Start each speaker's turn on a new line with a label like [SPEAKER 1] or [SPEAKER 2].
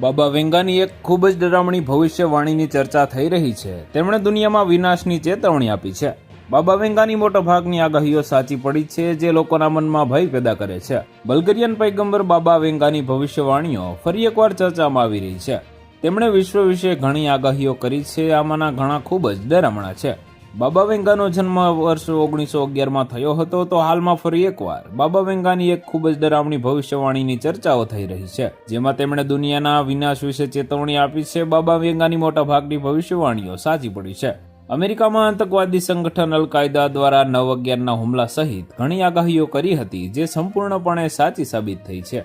[SPEAKER 1] બાબા વેંગાની એક ખૂબ જ ડરામણી ભવિષ્યવાણીની ચર્ચા થઈ રહી છે. તેમણે દુનિયામાં વિનાશની ચેતવણી આપી છે. બાબા વેંગાની મોટા ભાગની આગાહીઓ સાચી પડી છે જે લોકોના મનમાં ભય પેદા કરે છે. બલ્ગેરિયન પૈગંબર બાબા વેંગાની ભવિષ્યવાણીઓ ફરી એકવાર ચર્ચામાં આવી રહી છે. તેમણે વિશ્વ વિશે ઘણી આગાહીઓ કરી છે. આમાંના ઘણા ખૂબ જ ડરામણા છે. બાબા વેંગાનો જન્મ વર્ષ ઓગણીસો અગિયારમાં થયો હતો, તો હાલમાં ફરી એકવાર બાબા વેંગાની એક ખૂબ જ ડરામણી ભવિષ્યવાણીની ચર્ચાઓ થઈ રહી છે, જેમાં તેમણે દુનિયાના વિનાશ વિશે ચેતવણી આપી છે, બાબા વેંગાની મોટા ભાગની ભવિષ્યવાણીઓ સાચી પડી છે. અમેરિકામાં આતંકવાદી સંગઠન અલ કાયદા દ્વારા નવ અગિયારના હુમલા સહિત ઘણી આગાહીઓ કરી હતી, જે સંપૂર્ણપણે સાચી સાબિત થઈ છે.